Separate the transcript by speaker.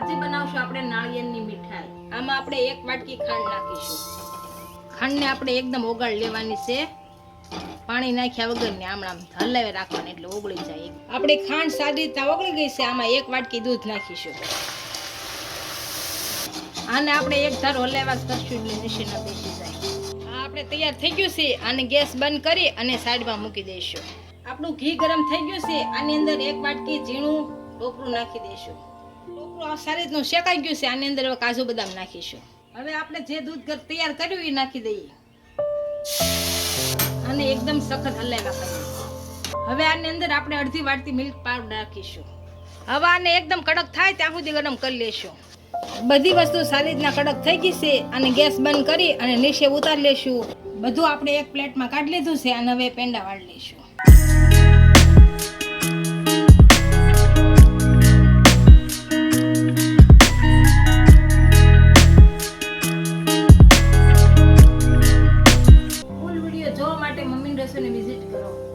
Speaker 1: આજે બનાવશું આપણે નાળિયેરની મીઠાઈ. આમાં આપણે એક વાટકી ખાંડ નાખીશું. ખાંડને આપણે એકદમ ઓગાળ લેવાની છે. પાણી નાખ્યા વગરની આમ આમ હલાવી રાખવાની એટલે ઓગળી જાય આપણે ખાંડ સારી રીતના ઓગળી ગઈ છે, આમાં એક વાટકી દૂધ નાખીશું. આને આપણે એક ધાર હલાવ્યા કરશું એટલે મશીન બેસી જાય. આ આપણે તૈયાર થઈ ગયું છે અને ગેસ બંધ કરી અને સાઈડમાં મૂકી દઈશું. આપણું ઘી ગરમ થઈ ગયું છે, આની અંદર એક વાટકી ઝીણું ટોપરું નાખી દઈશું. ટોપરું આ સારી રીતનું શેકાઈ ગયું છે, આની અંદર કાજુ બદામ નાખીશું. હવે આપણે જે દૂધ ઘર તૈયાર કર્યું એ નાખી દઈએ. અને એકદમ સખત હલાવ્યા હવે આની અંદર આપણે અડધી વાટકી મિલ્ક પાવડર નાખીશું. હવે આને એકદમ કડક થાય ત્યાં સુધી ગરમ કરી લેશું. બધી વસ્તુ સારી રીતના કડક થઈ ગઈ છે અને ગેસ બંધ કરી અને નીચે ઉતારી લેશું. બધું આપણે એક પ્લેટમાં કાઢી લીધું છે અને હવે પેંડા વાળી લઈશું. માટે મમ્મી રસોઈને વિઝિટ કરો.